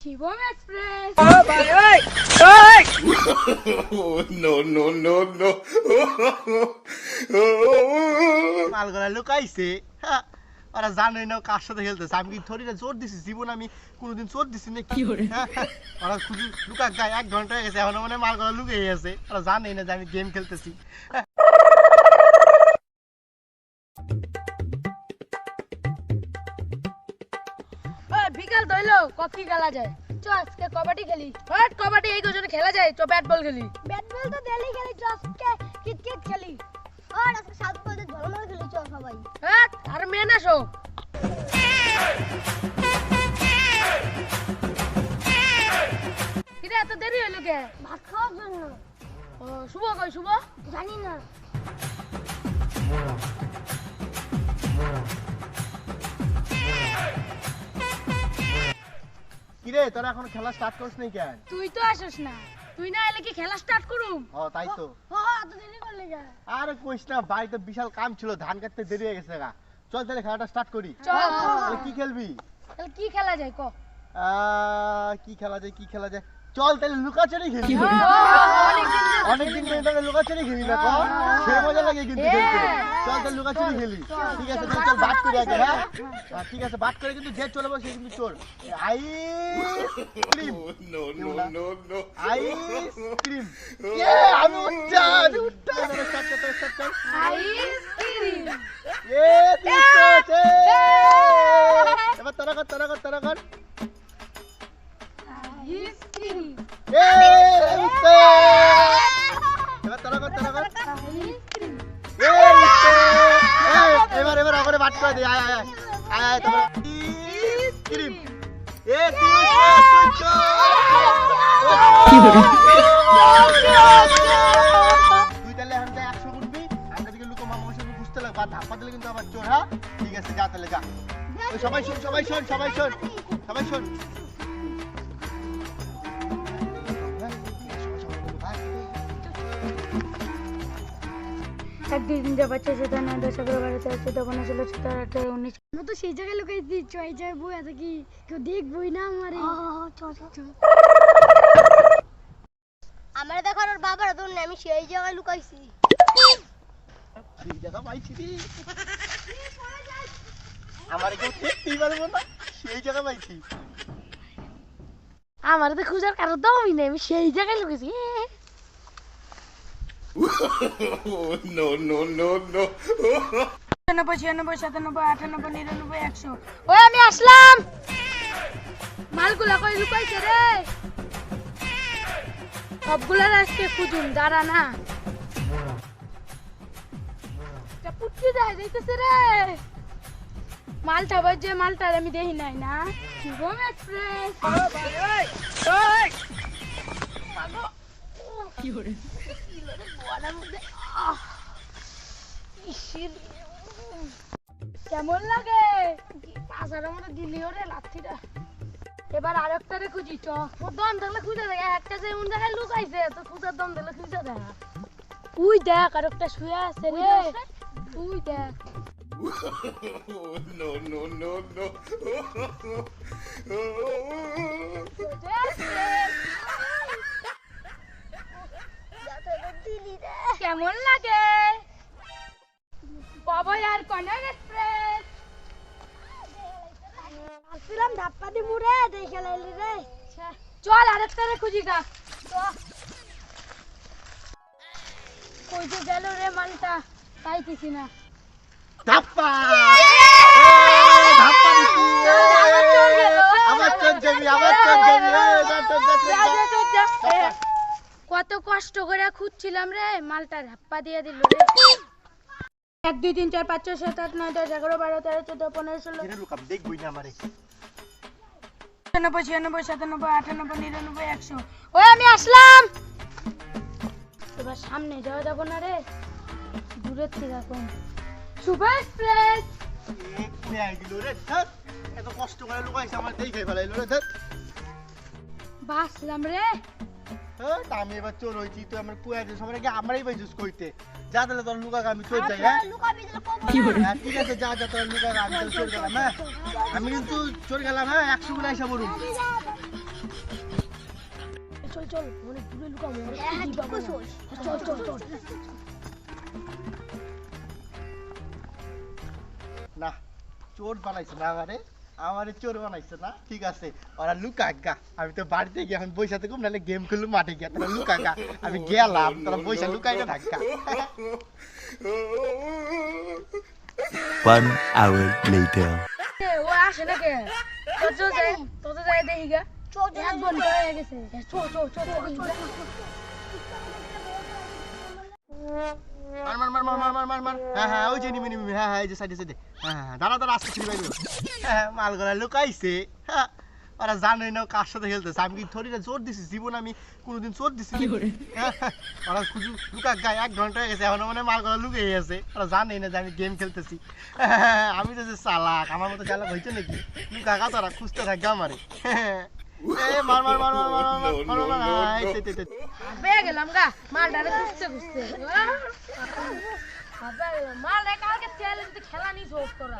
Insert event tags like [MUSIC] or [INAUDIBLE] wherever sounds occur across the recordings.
Shivam express Oh, no, no, no, no. [LAUGHS] মালগোলা লুকাইছে হ্যাঁ, ওরা জানোই না কার সাথে খেলতেছে। আমি কি থরিটা জোর দিছি জীবন আমি কোনোদিন জোর দিছি নাকি হ্যাঁ, ওরা শুধু লুকাক গায়ে এক ঘণ্টা হয়ে গেছে এখন মানে মালগোলা লুকিয়ে গেছে ওরা জানেই না যে আমি গেম খেলতেছি। বিকাল দইলো কফি খেলা যায়। চ আজকে কবাডি খেলি। হট কবাডি এই গজনে খেলা যায় চ ব্যাট বল খেলি। ব্যাট বল তো ডেলি খেলি চ আজকে ক্রিকেট খেলি। আর আজকে সাত বলতে ধর্ম খেলি চ সবাই। হট আর মেন আসো। কিরে এত দেরি হলো কে? ভাত খাওয়ার জন্য। ও শুভ কই শুভ? জানি না। কিরে তোরা এখন খেলা স্টার্ট করিস নাই কেন? তুই তো আসিস না। তুই না এলে কি খেলা স্টার্ট করুম? ও তাই তো। হ তো দেরি করলি গা আরে কইস না বাড়িতে বিশাল কাম ছিল ধান কাটতে দেরি হয়ে গেছে গা। চল তাহলে খেলাটা স্টার্ট করি। চল। তাহলে কি খেলবি? তাহলে কি খেলা যায় ক? আহ, কি খেলা যায় কি খেলা যায়? চল তাহলে লুকাচুরি খেলি। অনেকদিন ধরে তাহলে লুকাচুরি খেলি না কম সে মজা লাগে কিন্তু খেলতে। চল তাহলে লুকাচুরি খেলি। ঠিক আছে তাহলে চল বাট করে আগে হ্যাঁ? ঠিক আছে বাট করে কিন্তু যে চলে বসে কিন্তু চোর। আইসক্রিম. আইসক্রিম আমি উঠটা আমি উঠটা স্টার্ট কর স্টার্ট কর আইসক্রিম এ দিচ্ছে এবার তারা কর তারা কর তারা কর। করে দে আয় আয় আয় আয় তারপর আইসক্রিম এ দিচ্ছে তুই তাহলে এখন যা একশো গুনবি আমরা দিকে লুকো মামা সঙ্গে বুঝতে লাগবে আর ধাপ্পা দিলে কিন্তু আবার সবাই শোন সবাই শোন সবাই শোন সবাই শোন এক দুই নয় দশ এগারো বারো তেরো চোদ্দ পনেরো ষোলো সতেরো আঠারো উনিশ। আমরা তো সেই জায়গায় লুকাই দিচ্ছ এই জায়গায় বই আছে কি? কেউ দেখবই না আমারে। আমার দেখো ওর বাবার আমি সেই জায়গায় লুকাইছি। জায়গা পাইছি আমার কেউ দেখতেই পারব না সেই জায়গা পাইছি আমার তো খুঁজার কারও দমই নেই আমি সেই জায়গায় লুকেছি Oh, [LAUGHS] no, no, no, no. আটানব্বই ছিয়ানব্বই সাতানব্বই আটানব্বই নিরানব্বই একশো। ওই আমি আসলাম। মালগুলা কই লুকাইছে রে? সবগুলার আজকে খুঁজুন দাঁড়া না। পুটকি যায় যাইতেছে রে। মালটা বাজে মালটার আমি দেখি নাই না। এক্সপ্রেস কেমন লাগে? পাশার মধ্যে দিলি ওরে লাঠিটা। এবার আরেকটারে খুঁজি চ। ওর দম দেখলে খুঁজে দেখ একটা যে কোন জায়গায় লুকাইছে তো খুঁজার দম দেখলে খুঁজে দেখ। তুই দেখ আরেকটা শুয়ে আছে রে। তুই দেখ। Oh, no, no, no, no. কেমন লাগে? বাবা আর কনার এক্সপ্রেস আসছিলাম ধাপ্পা দি মুড়ে দেখে লাইলি রে। চল আরেকটারে খুঁজি গা। কই যে গেল রে মালটা পাইতেছি না। ধাপ্পা দিছি আমার চোখ যাবি আমার চোখ যাবি এই, যা, যা, যা, যা, যা। কত কষ্ট করে খুঁজছিলাম রে মালটা ধাপ্পা দিয়ে দিল রে। এক দুই তিন চার পাঁচ ছয় সাত আট নয় দশ এগারো বারো তেরো চোদ্দ পনেরো ষোলো। দেখবই না আমারে? ছিয়ানব্বই সাতানব্বই আটানব্বই নিরানব্বই একশো। ওই আমি আসলাম! এবার সামনে যাওয়া যাব না রে। দূরের থেকে এখন শুভ এক্সপ্রেস এত কষ্ট করে লুকাইছে আমার দেখে ফেলাইলো রে বাসলাম রে। আমি এবার চোর হয়েছি তুই আমার পুয়া দিয়ে সবার আগে আমরাই কইতে। যা তাহলে তোর লুকা আমি চোর যাই হ্যাঁ? হ্যাঁ, ঠিক আছে যা যা তোর লুকা আমি চোর গেলাম হ্যাঁ? আমি কিন্তু চোর গেলাম হ্যাঁ একশো গুলো এসে বলুন চল চল অনেক দূরে লুকাবো ঠিক কইছস চল চল চল। না চোর বানাইছে না আমারে। আমারে চোর বানাইছে না? ঠিক আছে ওরা লুকা গা। আমি তো বাড়িতে গিয়ে এখন বৈশা থাকুম নাহলে গেম খেলু মাঠে গিয়া। তোরা লুকা গা। আমি গেলাম তোরা বৈশা লুকাই না থাকা One hour later. ও আসে না কে চল চল যাই তো তো যাই দেখি গা। চল এক ঘণ্টা হয়ে গেছে চল চল মার মার মার মার মার মার মার হ্যাঁ হ্যাঁ ওই যে নিমি নিমি হ্যাঁ হ্যাঁ এই যে সাইডে সাইডে হ্যাঁ হ্যাঁ দাঁড়া দাঁড়া আসতে ছিল বাইরে হ্যাঁ মাল গলা লুকাইছে হ্যাঁ ওরা জানে না কার সাথে খেলতেছে আমি কি থরি না জোর দিছি জীবন আমি কোনোদিন জোর দিছি হ্যাঁ, হ্যাঁ, ওরা খুঁজু লুকা গায়ে এক ঘণ্টা হয়ে গেছে এখন মানে মাল গলা লুকিয়ে গেছে ওরা জানে না যে আমি গেম খেলতেছি হ্যাঁ, আমি তো যে চালাক আমার মতো চালাক হইছে নাকি লুকা গা তোরা খুঁজতে থাকবে আমারে হ্যাঁ, এ মার মার মার মার মার মার মার মার মার মার আই, তে, তে, তে। পেয়ে গেলাম মাল রে কালকে তেল কিন্তু খেলা নিস হোক তোরা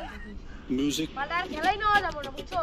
মিউজিক মাল আর খেলাই নেওয়া যাব না বুঝছ?